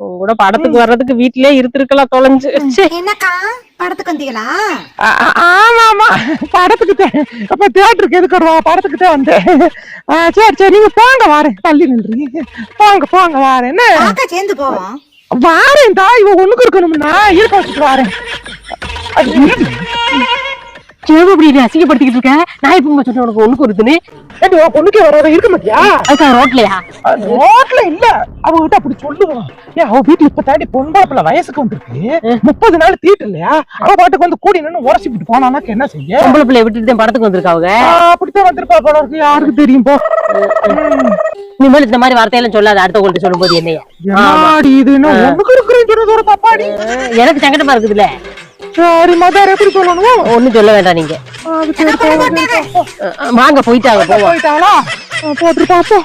கூட படத்துக்கு வர்றதுக்கு வீட்லயே இருந்திருக்கலாம் தொலைஞ்சு. என்னக்கா? படத்துக்கு வந்தீங்களா? ஆமா ஆமா படத்துக்கு அப்ப தியேட்டருக்கு எதுக்கு வருவா? படத்துக்கு தான் வந்தேன். சரி சரி நீங்க போங்க வாரேன். தள்ளி நின்றீங்க போங்க போங்க வாரேன். என்ன? சேர்ந்து போவோம் வாரேன் தா இவ ஒண்ணுக்கு இருக்கணும்னா இருக்க வச்சுட்டு வாரேன். ஏன் இப்படி நீ அசிங்கப்படுத்திக்கிட்டு இருக்க? நான் இப்ப சொன்னேன் உனக்கு ஒண்ணுக்கு உன் பொண்ணுக்கே வராத இருக்க மாட்டியா? அதுக்காக ரோட்லயா? ரோட்ல இல்ல. அவகிட்ட அப்படி சொல்லுவான். ஏன் அவ வீட்டுல இப்ப தாண்டி பொன்பாப்புல வயசுக்கு வந்திருக்கு. முப்பது நாள் தீட்டு இல்லையா? அவ பாட்டுக்கு வந்து கூடி நின்னு உரசி விட்டு போனானாக்க என்ன செய்ய? பொம்பளை பிள்ளைய விட்டுட்டு படத்துக்கு வந்திருக்காங்க அப்படித்தான் வந்திருப்பா இருக்கு. யாருக்கு தெரியும் போ. இனிமேல் இந்த மாதிரி வார்த்தையெல்லாம் சொல்லாத என்னைய. ஒண்ணுக்கு இருக்கிறேன்னு சொன்னது ஒரு தப்பாடி எனக்கு சங்கடமா இருக்குதுல்ல. சரி மதர் எப்படி சொல்லணும் ஒண்ணும் சொல்ல வேண்டாம் நீங்க. வாங்க போயிட்டாங்க போவோம். போயிட்டாளா? போட்டு பாப்போம்.